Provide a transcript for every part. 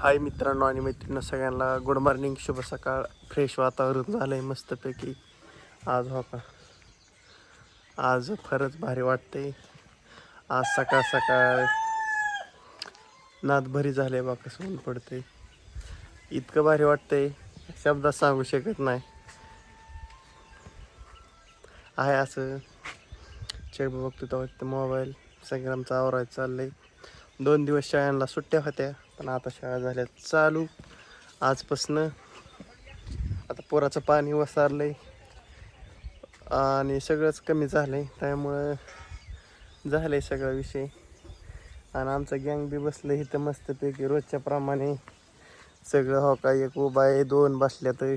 हाय मित्रांनो आणि मैत्रिणी सगळ्यांना गुड मॉर्निंग शुभ सकाळ फ्रेश वातावरण झालं आहे मस्तपैकी. आज हो का? आज खरंच भारी वाटते आज सकाळ सकाळ नाद भरी झाले आहे बाकस ऊन पडते इतकं भारी वाटते शब्दात सांगू शकत नाही. आहे असं. चेक बघतो तेव्हा मोबाईल संग्रामचा आवरायचं चाललंय. दोन दिवस शाळांना सुट्ट्या होत्या. पण आता शाळा झाल्या चालू. आजपासनं आता पोराचं पाणी वसारलं आहे आणि सगळंच कमी झालं आहे त्यामुळं झालं आहे सगळा विषय. आणि आमचं गँग बी बसलं इथं मस्तपैकी रोजच्या प्रमाणे. सगळं हो का एक उभा आहे दोन बसल्या तर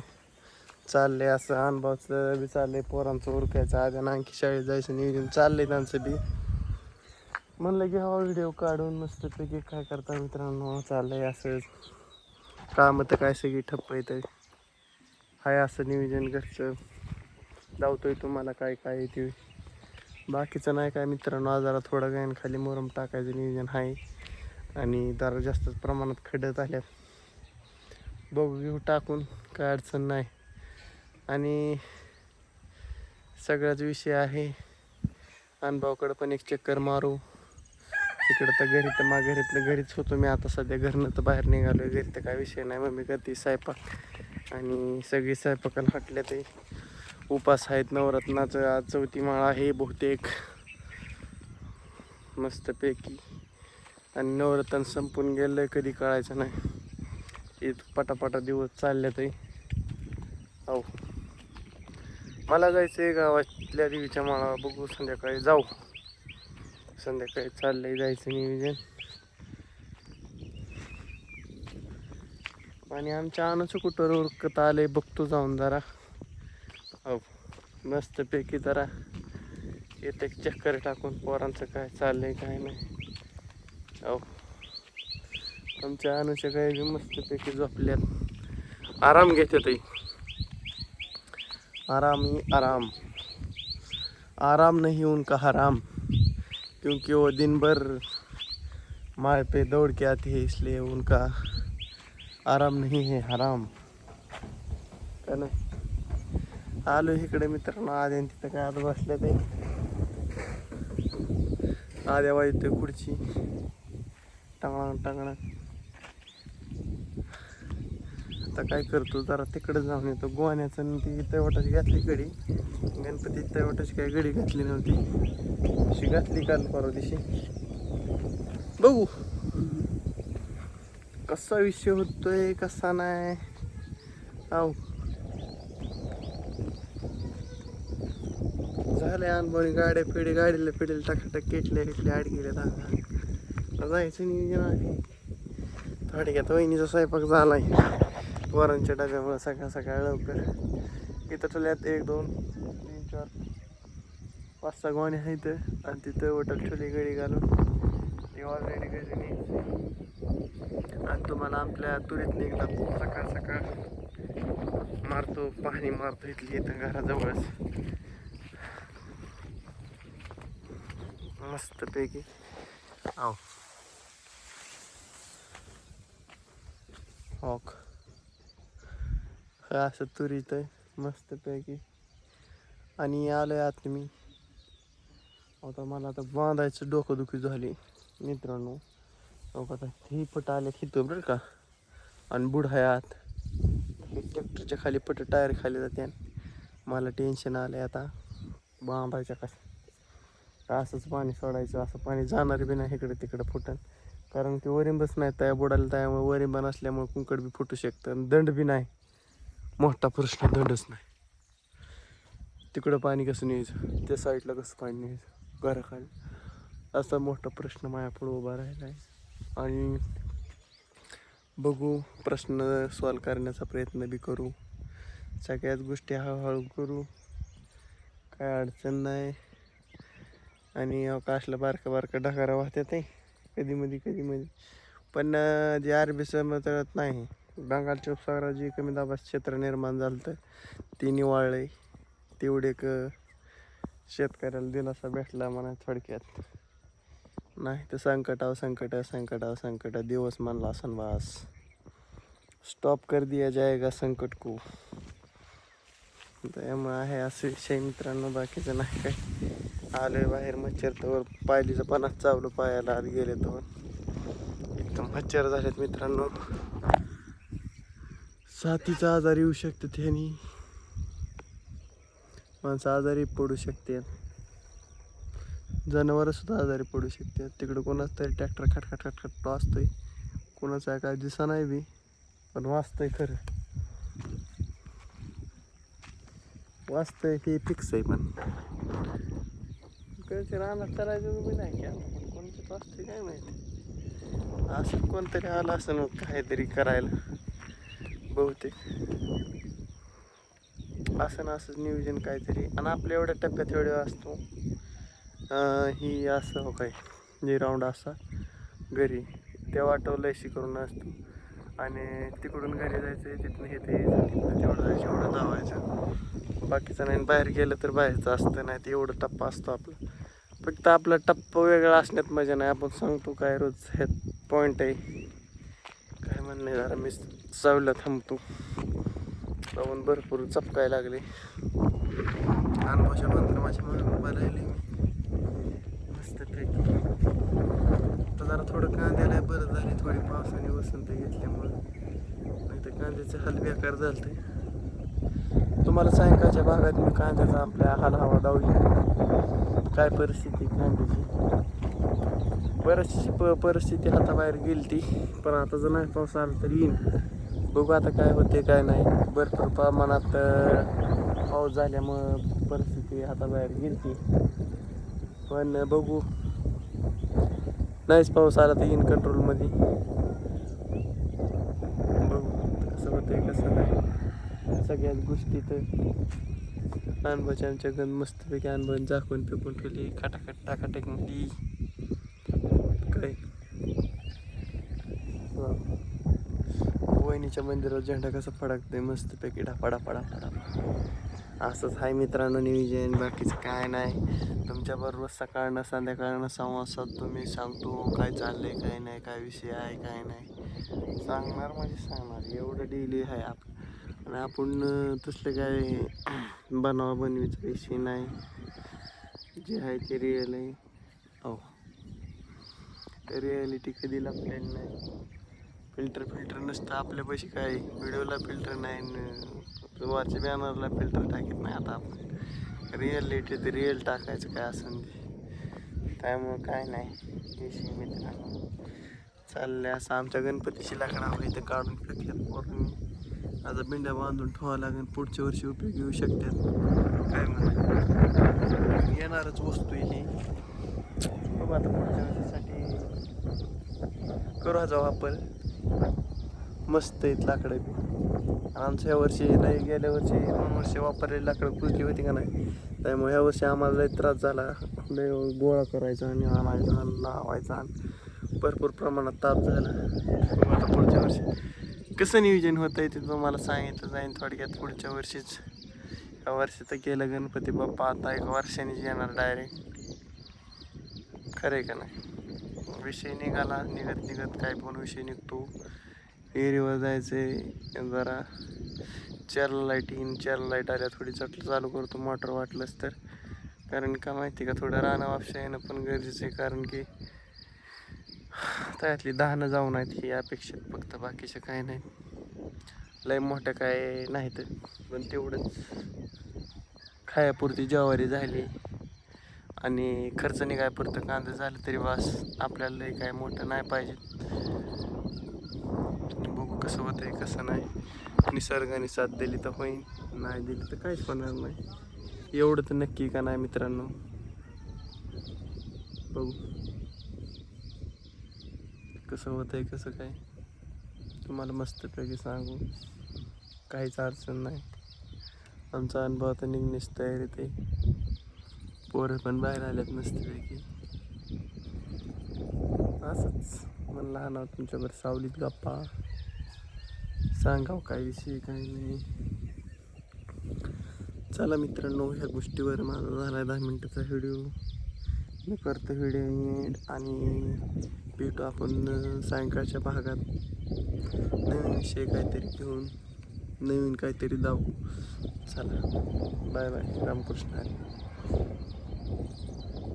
चाललंय असं. अनुभवाचं बी चाललंय पोरांचं उरकायचं. आधी आणखी शाळेत जायचं नियोजन चाललंय त्यांचं बी. म्हणलं की हा व्हिडिओ काढून मस्तपैकी काय करता मित्रांनो? चाललंय असं कामं तर काय सगळी ठप्प येतं हाय असं नियोजन घरचं. दावतोय तुम्हाला काय काय येते बाकीचं नाही काय मित्रांनो आजारा थोडं गायन खाली मोरम टाकायचं नियोजन आहे. आणि जरा जास्त प्रमाणात खडत आल्यात बघू घेऊ टाकून. काय अडचण नाही. आणि सगळाच विषय आहे. अनुभवाकडं पण एक चक्कर मारू. इकडं तर घरी तर मा घरीतलं घरीच होतो मी. आता सध्या घरनं तर बाहेर निघालो घरी तर काय विषय नाही. मम्मी करते स्वयंपाक. आणि सगळी स्वयंपाकाला हटल्या ते उपास आहेत. नवरत्नाचं आज चौथी माळा आहे बहुतेक. मस्तपैकी. आणि नवरत्न संपून गेलं कधी कळायचं नाही. इत पटापटा दिवस चालले ते हो मला जायचं आहे गावातल्या देवीच्या माळा बघू संध्याकाळी. जाऊ. संध्याकाळी चाललंय जायचं नियोजन. आणि आमच्या आणाचं कुठं उरकत आले बघतो जाऊन जरा. हो मस्तपैकी जरा येते एक चक्कर टाकून पोरांचं काय चाललंय काय नाही. हो आमच्या अनुच्या काय बी मस्तपैकी झोपल्यात. आराम घेते ताई. आराम ही आराम आराम येऊन उनका हराम? क्योंकि वो दिन भर मार पे दौड़ के आती है इसलिए उनका आराम नहीं है हराम। का नाही आलो इकडे मित्रांनो आद्या आणि तिथं काय आज बसल्या ते. आद्या वाजतोय खुर्ची. टांगणा टांगणा. आता काय करतो जरा तिकडं जाऊन येतो. गोवाण्याचं ती तैवटाची घातली गडी गणपती तैवटाची काय गडी घातली नव्हती. अशी घातली काल परवा दिवशी. बघू. कसा विषय होतोय कसा नाही आव झाले अनबोनी गाड्या पिढे गाडीला पिढीला टाकाटक केटल्या केटल्या आड गेल्या दादा जायचं नियोजन आहे. थोडक्यात वहिनीचा स्वयंपाक झालाय. वरांच्या डब्यामुळे सकाळ सकाळ लवकर. इथं ठेवल्यात एक दोन तीन चार पाच सहा गोणे आहेत आणि तिथं वॉटर ठेवली गडी घालून ती ऑलरेडी गडी आणि तुम्हाला आपल्या तुरीत निघतात सकाळ सकाळ मारतो पाणी मारतो इथली इथं घराजवळच. मस्तपैकी. आव. हॉक. हे असं तुरीत आहे मस्तपैकी. आणि आलोय आत मी. आता मला आता बांधायचं डोकंदुखी झाली मित्रांनो. आता ही पट आले खेतो बरं का. आणि बुड आहे आत. ट्रॅक्टरच्या खाली पट टायर खाली जाते मला टेन्शन आलंय आता. बांधायच्या कसं का असंच पाणी सोडायचं असं पाणी जाणार बी नाही इकडे तिकडे फुटन. कारण की वरिंबच नाही तया बुडाला त्यामुळे वरिंब नसल्यामुळे कुंकड बी फुटू शकतं आणि दंड बी नाही. मोठा प्रश्न दंडच नाही. तिकडं पाणी कसं न्यायचं? त्या साईडला कसं पाणी न्यायचं? घराखाली. असा मोठा प्रश्न माझ्यापुढं उभा राहिला आहे. आणि बघू प्रश्न सॉल्व करण्याचा प्रयत्न बी करू. सगळ्याच गोष्टी हळूहळू करू. काय अडचण नाही. आणि अवकाशला बारका बारका ढगारा वाहत्यात आहे कधी मधी कधी मधी. पण जे आरबी समजत नाही बंगालच्या उपसागरात जे कमी दाबाचं क्षेत्र निर्माण झालं तर ती निवाळले तेवढे एक शेतकऱ्याला दिलासा भेटला म्हणा थोडक्यात. नाही तर संकटाव संकट संकटाव संकट दिवस मानला असन वास. स्टॉप कर दिया जाएगा संकट को. त्यामुळे आहे असं विषय मित्रांनो बाकीचं नाही काय. आलोय बाहेर मच्छर तर पायलीचं पानात चावलं पायाला आत गेले तर. एकदम मच्छर झालेत मित्रांनो. साथीचा आजार येऊ शकते त्यानी. माणसं आजारी पडू शकते. जनावर सुद्धा आजारी पडू शकते. तिकडं कोणाच तरी ट्रॅक्टर खटखट खटखट वाचतोय कोणाचा काय दिसा नाही बी पण वाजतंय खरं. वाजतंय हे फिक्स आहे पण. कधी रानात करायचं बी नाही की? कोणतं वाजतंय काय माहिती? असं कोणतरी आलं असं मग काहीतरी करायला. बहुतेक. असं ना असंच नियोजन काहीतरी. आणि आपल्या एवढ्या टप्प्यात एवढ्या असतो. ही असं हो काय जे राऊंड असा घरी. त्या वाटवलं अशी करून असतो. आणि तिकडून घरी जायचं तिथनं हे ते तिथनं तेवढं जायचं एवढं धावायचं. बाकीचं नाही बाहेर गेलं तर बाहेरचं असतं नाही ते एवढं टप्पा असतो आपला. फक्त आपला टप्पा वेगळा असण्यात मजा नाही. आपण सांगतो काय रोज हे पॉईंट आहे. काय म्हणणं आहे जरा मिस्त्री चावलं थांबतो. जाऊन भरपूर चपकाय लागले. अनुभवाच्या मात्र माझ्या म्हणून उभा राहिले मी. मस्तपैकी आता जरा थोडं कांद्याला बरं झाले थोडी पावसाने वसंत घेतल्यामुळं. नाही तर कांद्याचे हाल बेकार झालते तुम्हाला सायंकाळच्या भागात मी कांद्याचा आपल्या हाल हवा दावली. काय परिस्थिती कांद्याची? बऱ्याचशी प परिस्थिती हाताबाहेर गेली ती पण आता जर नाही पाऊस आला तर येईन. बघू आता काय होते काय नाही. भरपूर प्रमाणात पाऊस झाल्यामुळं परिस्थिती हाताबाहेर गेली पण बघू. नाहीच पाऊस आला तर येईन कंट्रोलमध्ये बघू कसं होतंय कसं नाही. सगळ्याच गोष्टी तर अनुभवाच्या आमच्या गण मस्तपैकी अनुभव झाकून फेकून ठेवली. खटाखट टाकाटकमध्ये काय वा. शनीच्या मंदिरात झेंडा कसा फडकतोय मस्तपैकी ढापा ढापा ढापा ढापा असंच आहे मित्रांनो नियोजन बाकीचं काय नाही. तुमच्याबरोबर सकाळनं संध्याकाळनं संवाद साधतो मी सांगतो काय चाललंय काय नाही काय विषय आहे काय नाही. सांगणार म्हणजे सांगणार. एवढं डेली आहे आप आणि आपण अं, तसलं काय बनवा बनवीचा विषय नाही. जे आहे ते रिअल आहे. हो रिॲलिटी कधी लपलेली नाही. फिल्टर फिल्टर नसतं आपल्यापाशी काय? व्हिडिओला फिल्टर नाही वरच्या बॅनरला फिल्टर टाकत नाही आता आपण. रिअलिटी ते रिअल टाकायचं काय असं ते त्यामुळं काय नाही. विषय मित्रांनो. चाललंय असं आमच्या गणपतीची लाकडं हवं इथं काढून फेकल्यात पोरांनी. आता बिंड्या बांधून ठेवावं लागेल पुढच्या वर्षी उपयोग येऊ शकतात. काय म्हणा येणारच वस्तू आहे ही. बघू आता पुढच्या वर्षीसाठी करू हा वापर मस्त आहेत लाकडं. बी आमच्या ह्या वर्षी नाही गेल्या वर्षी दोन वर्षी वापरलेली लाकडं कुजली होती का नाही त्यामुळे ह्या वर्षी आम्हाला लय त्रास झाला. लय गोळा करायचा आणि आणायचा आणि लावायचा आणि भरपूर प्रमाणात ताप झाला. आता पुढच्या वर्षी कसं नियोजन होतं आहे ते तुम्हाला सांगितलं जाईन थोडक्यात पुढच्या वर्षीच. ह्या वर्षी तर गेलं गणपती बाप्पा आता एक वर्षानेच येणार डायरेक्ट खरं आहे का नाही? विषय निघाला निघत निघत काय पण विषय निघतो. एरीवर जायचंय. जरा चार लाइट येईन चार लाइट आल्या थोडी चटलं चालू करतो मोटर वाटलंच तर. कारण का माहिती का थोडं राहणं वापशा येणं पण गरजेचं आहे कारण की त्यातली दहानं जाऊन आहेत ही अपेक्षित फक्त बाकीचं काय नाही. लय मोठं काय नाहीत पण तेवढंच. खायापुरती जवारी झाली. आणि खर्च निघाय पडतं कांदा झालं तरी वास आपल्याला काय मोठं नाही पाहिजे. बघू कसं होतंय कसं नाही. निसर्गाने साथ दिली तर होईन नाही दिली तर काहीच होणार नाही. एवढं तर नक्की का नाही मित्रांनो? बघू. कसं होतंय कसं काय? तुम्हाला मस्तपैकी सांगू. काहीच अडचण नाही. आमचा अनुभव आता निघण्याची तयारीत आहे. पोरं पण बाहेर आल्यात मस्तपैकी. असंच. मला लहान आहोत तुमच्यावर सावलीत गप्पा. सांगाव काय विषय काय नाही. चला मित्रांनो ह्या गोष्टीवर माझा झाला दहा मिनटाचा व्हिडिओ. मी करतो व्हिडिओ आणि भेटू आपण सायंकाळच्या भागात. नवीन विषय काहीतरी घेऊन नवीन काहीतरी दाव चला. Bye bye. रामकृष्ण हरी.